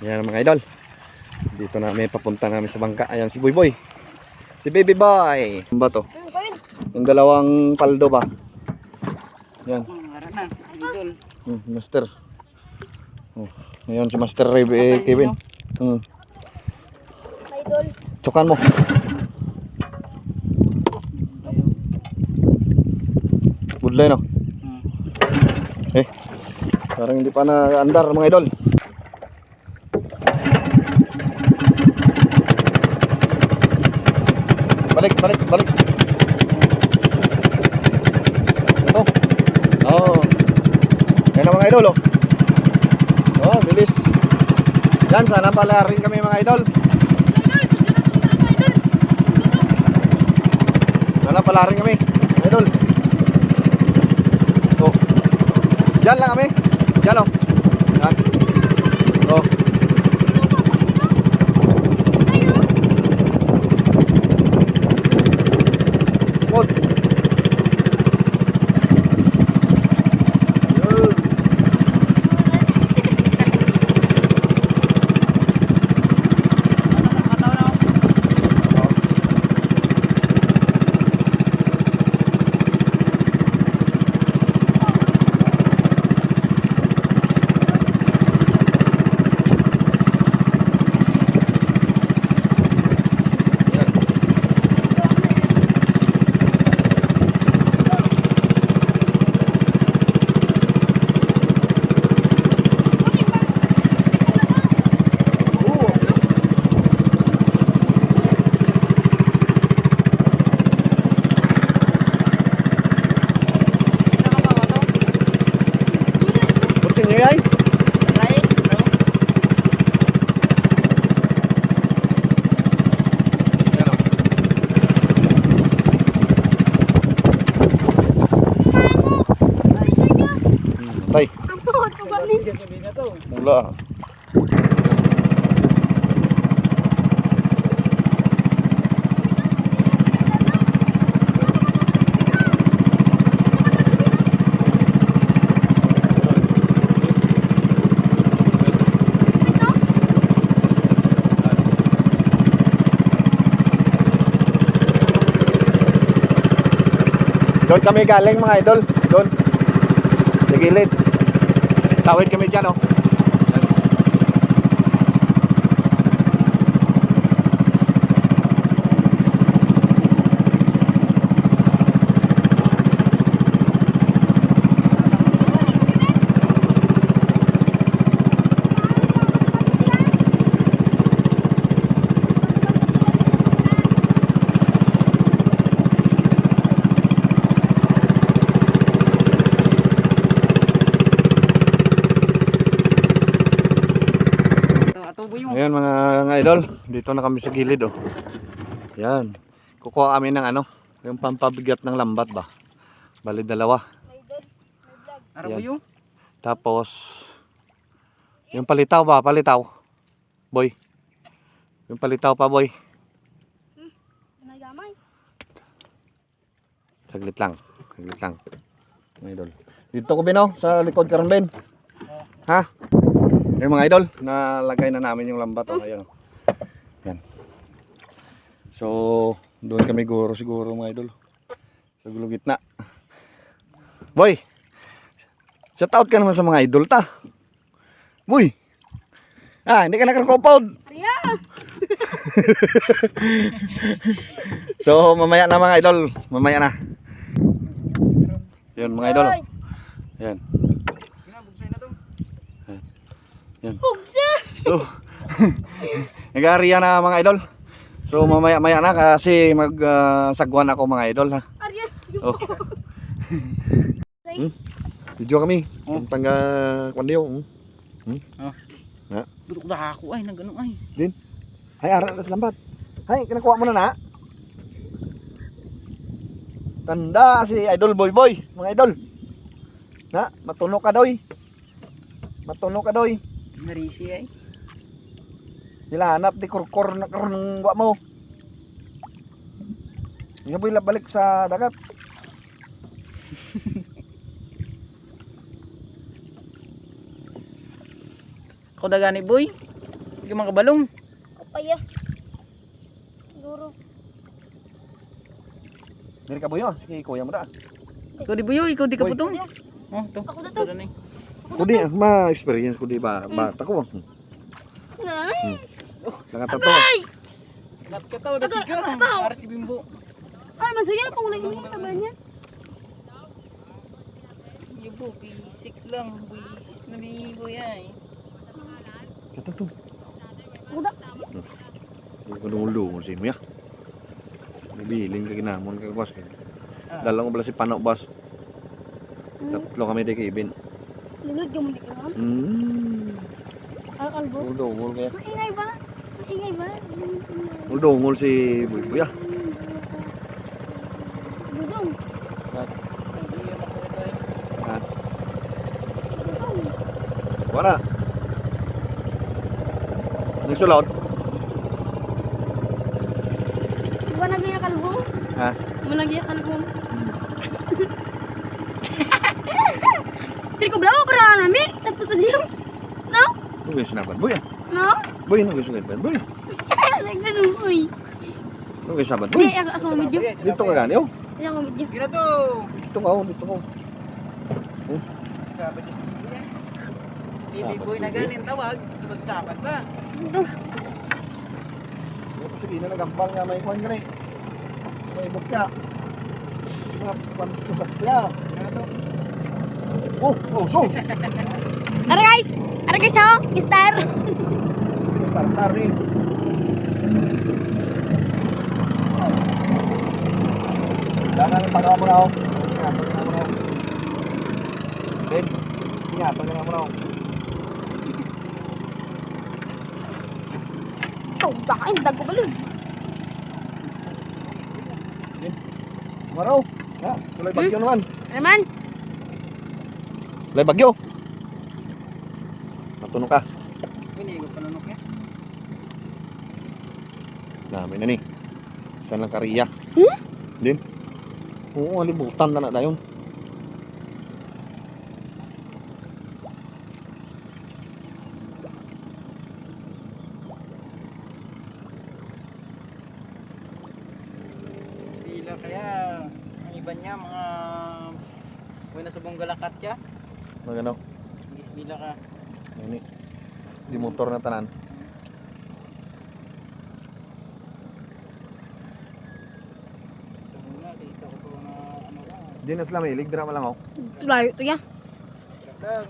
Yan mga idol. Dito namin papunta namin sa bangka. Ayan si Boy Boy. Si Baby Boy. Ano ba to? Yung dalawang paldo ba? Yan. Mara na, idol. Hmm, master. Oh, ngayon si Master Ray eh, Kevin. Hmm. Idol. Tsukan mo. Budlay no? Hmm. Eh. Parang hindi pa na-andar mga idol. Balik, balik, balik. Ito. Oh. Yan ang mga idol oh. Oh, bilis. Yan, sana pala rin kami mga idol. Sana pala rin kami. Idol. Oh. Diyan lang kami. Diyan oh. Yan. Oh. Smooth. Yun. Butsin nyo yan? Yan o. Hmm, Tay, mula. Doon kami galing mga idol. Doon. Sa gilid. Tawid kami dyan oh. Ito, atubo yung. Ayan mga, mga idol. Dito na kami sa gilid oh. Yan. Kukuha kami ng ano. Yung pampabigat ng lambat ba. Bali dalawa. Arabo Yan. Tapos, yung palitaw ba? Palitaw. Boy. Yung palitaw pa, boy. Saglit lang. Saglit lang. Mga idol. Dito ko bino, sa likod karon Ben. Ha? Yung mga idol, nalagay na namin yung lambat. Oh, ayan. Oh. Yan. So, doon kami guro siguro mga idol. Sa gulo gitna. Boy! Shout out ka naman sa mga idol ta. Boy! Ah, hindi ka. Ariya! So, mamaya na mga idol. Mamaya na. Yun mga idol. oh. Yan. Buksan na to. Nag-aariya na mga idol. So, mamaya-maya na kasi mag-sagwan ako mga idol ha. Ariya! Oh. hmm? Video kami. Oh. Oh. Tangga kwandiyo. Hmm? Duduk dah ako ay, nagano ay. Hay, aral ka sa lambat. Hay, kinakuha mo na na. Tanda si Idol Boy Boy, mga idol. Na, matuno ka doy. Matuno ka doy. Narisi ay. Nilahanap di kurkur na karon ng wa mo. Nga boy balik sa dagat. Ako dagani boy. ka mga balong. Kapaya. Siguro. Diri ka buyo, sige kuya mo da. Ikaw di buyo, ikaw di ka putong. Oh, to. Ako na to. Eh. Kudi ma-experience ko di ba bata ko. Ay! Nakatato. Ay! Nat ka tao, dasi ka. Abaw! Aras si Bimbo. Ay, masaya kung naging tabalan niya. Bimbo, bisik lang. Bisik na bibo yan. Katato. Ako na. Hindi ko dumulo mo si Mia. Bibiling ka ginamon ka kwas. Ah. Dalang ko bala si Pano Bas. Tatlo kami di kay Ibin. Lulod ka mo di ka ha? Hmm. Ang kalbo. Uldongol kaya. Maingay ba? Maingay ba? Uldongol si Buya. Ito eh. Ha? Dudong. Wala. Diba naging ang kalbo? Ha? Diba naging ang kalbo? Tiri ko belaw ko na nami. Tatutod yung. No? Ano kayo sinapan? Buy ah. No? Buy, ano kayo sinapan? Buy. Nagganong uy. Ano kayo sabat? Hindi, Buy. ako ako medyo. Dito ka gani oh. Hindi ako medyo. Gina to. Dito ka oh. Dito ka oh. Sabi niya si Bimbo yan. Bibi Sabat, boy na ganin tawag. Sunod sabat ba? Dito. Ano sige na nagambal nga may kwan gani. May bukya. Mga pantusap kya. Oh, oh, so. Ara guys! Ara guys oh! Star! Star, star rin. Jangan pagawa mo na ako. Ingatan mo na ako. Ben, ingatan mo na ako. Oh, dakain. Dago ba lun? Maraw. Ha, tulay bagyo naman. Ano man? Tulay bagyo. Matunog ka. Ini ko panunok niya. Dami na ni. Saan lang kariya? Hmm? Din. Oo, alibutan na na dayon. Sila kaya ang iba niya mga Buhay na subong galakat ya. Magano? Sila ka. Ini. Di motor na tanan. Subong na, dito ko to na ano ka. Di na sila mahilig. Dira lang ako. Layo to ya. Lang.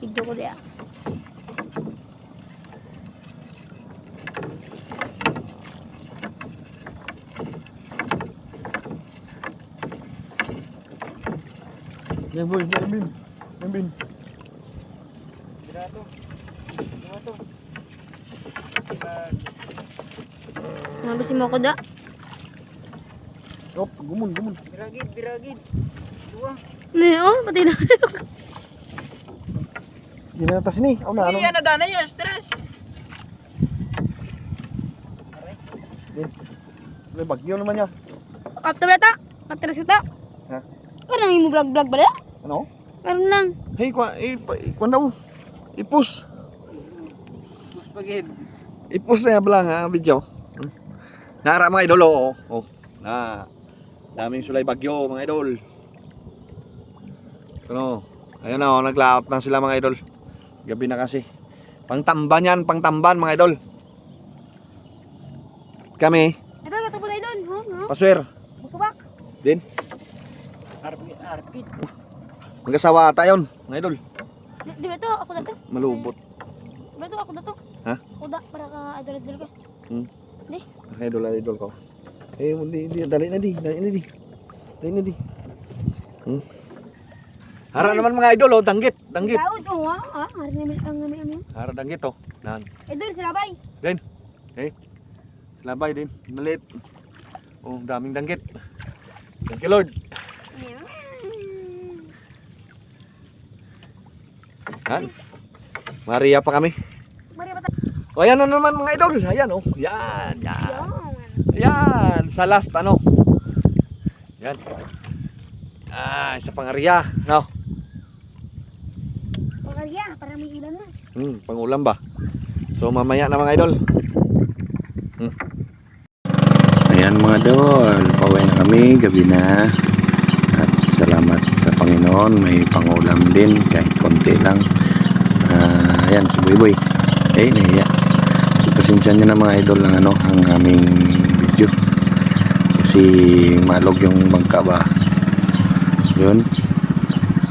Video ko dia. Yan boy, yan bin. Yan bin. Sila to. Sila to. Sila. Mabasin mo ko da. Op, gumun, gumun. Biragid, biragid. Dua. Ne, oh, pati na. Di na tas ni. Ako na, ano? Uy, ano dana yan? Stress. Aray. Tulay bagyo naman niya. Kapta ba ta? Kapta ta? Ha? Parang yung vlog-vlog ba da? Ano? Meron lang. Hey, kwa, eh, kwan daw. Ipus. Puspagid. Ipus na yan lang ha, video. Hmm. Nara mga idol, oo. Oh. Na. Daming sulay bagyo, mga idol. Ano? Ayun na, oh, naglaot na sila mga idol. Gabi na kasi. Pangtamban yan, pangtamban mga idol. Kami, Ito, ito po tayo doon. Ha? Ha? paswer. Musubak. Din. Arpit, arpit. Magkasawa tayo, mga idol. Di, ba to? Ako na to. Malubot. Di ba to? Ako na to. Ha? Ako da. Para ka adol-adol ka. Idol, idol ko. Eh, hindi, hindi, dali na di, dali na di. Dali na di. Hmm. Hara naman mga idol, oh, danggit, danggit. Daud, oo ha? Ha? Hari namin ang namin amin. Hara danggit, oh. Nan. Eh, doon sila bay. Labay din, maliit. Oh, daming danggit. Thank you, Lord. Han. Maria pa kami. Mari ba tayo? O, ayan na naman mga idol. Ayan, oh. Yan, yan. Yan. Yan, sa last ano. Yan. Ah, isa pang area, no. barya para may ulan na. Hmm, pangulam ba? So mamaya na mga idol. Hmm. Ayan mga idol, pauwi na kami, gabi na. At salamat sa Panginoon, may pangulam din kahit konti lang. Ah, ayan si Boy Boy. Eh, nahiya. Pasensya niyo na mga idol ng ano, ang aming video. Kasi malog yung bangka ba. Yun.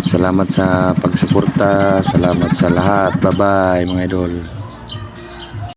Salamat sa pagsuporta. Salamat sa lahat. Bye-bye mga idol.